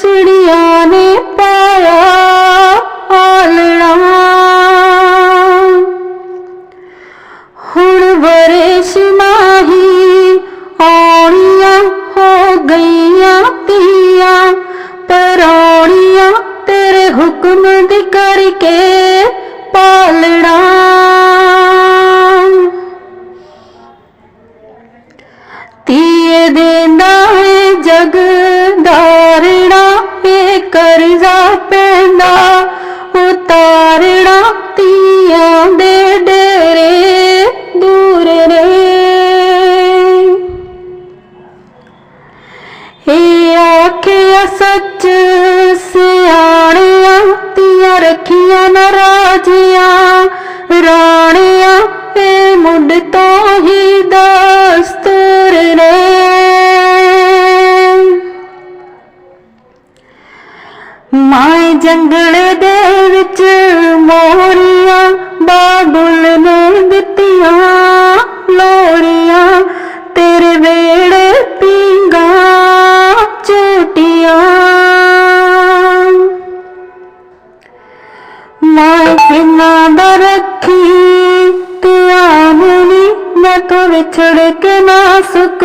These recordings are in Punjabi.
ਚਿੜੀਆਂ ਨੇ ਪਾਇਆ ਆਲਣਾ। ਹੁਣ ਵਰੇਸ਼ ਮਾਹੀ ਔਣੀਆਂ ਹੋ ਗਈਆਂ ਤੀਆਂ ਆਉਣੀਆਂ ਤੇਰੇ ਹੁਕਮ ਦੇ ਕਰਕੇ ਪਾਲਣਾ। ਉਤਾਰਣਾ ਤੀਆਂ ਦੇ ਡੇਰੇ ਦੂਰ ਰੇ ਹੇ ਆਖਿਆ ਸੱਚ, ਸਿਆਣਿਆ ਤੀਆਂ ਰੱਖੀਆਂ ਨਾ ਰਾਜੀਆਂ, ਰਾਣਿਆ ਤੇ ਮੁੰਡ ਤੋਂ ਮਾਏ ਜੰਗਲ ਦੇ ਵਿੱਚ ਮੋਰੀਆਂ ਬਾਬੁਲ ਨੇ ਦਿੱਤੀਆਂ, ਲੋਰੀਆਂ ਤੇਰੇ ਵੇੜੇ ਪੀਂਗਾ ਚੋਟੀਆਂ। ਮਾਏ ਕਿੰਨਾ ਦਾ ਰੱਖੀ ਤੂੰ ਆਮਨੀ ਮੈਂ ਤੋਂ ਵਿਛੜ ਕੇ ਨਾ ਸੁੱਕ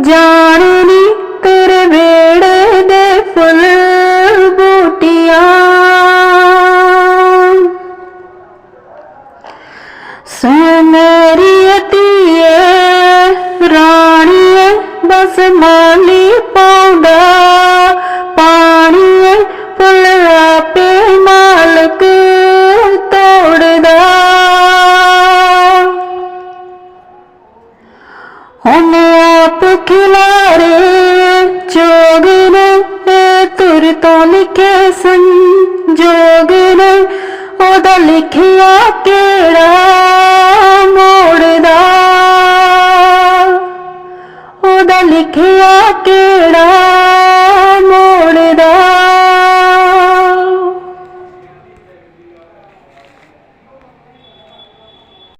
ਜਾਣਨੀ ਬਸ ਮਾਲੀ ਪਾਉਂਦਾ ਪਾਣੀਏ ਫੁੱਲ ਆਪੇ ਮਾਲਕ ਤੋੜਦਾ। ਹੁਣ ਆਪ ਖਿਲਾਰੇ ਜੋਗ ਨੇ ਤੁਰ ਤੋਂ ਲਿਖੇ ਸੰਜੋਗ ਨੇ, ਉਹਦਾ ਲਿਖਿਆ ਕਿਹੜਾ ਮੋੜਦਾ ਉਹਦਾ ਲਿਖਿਆ ਕਿਹੜਾ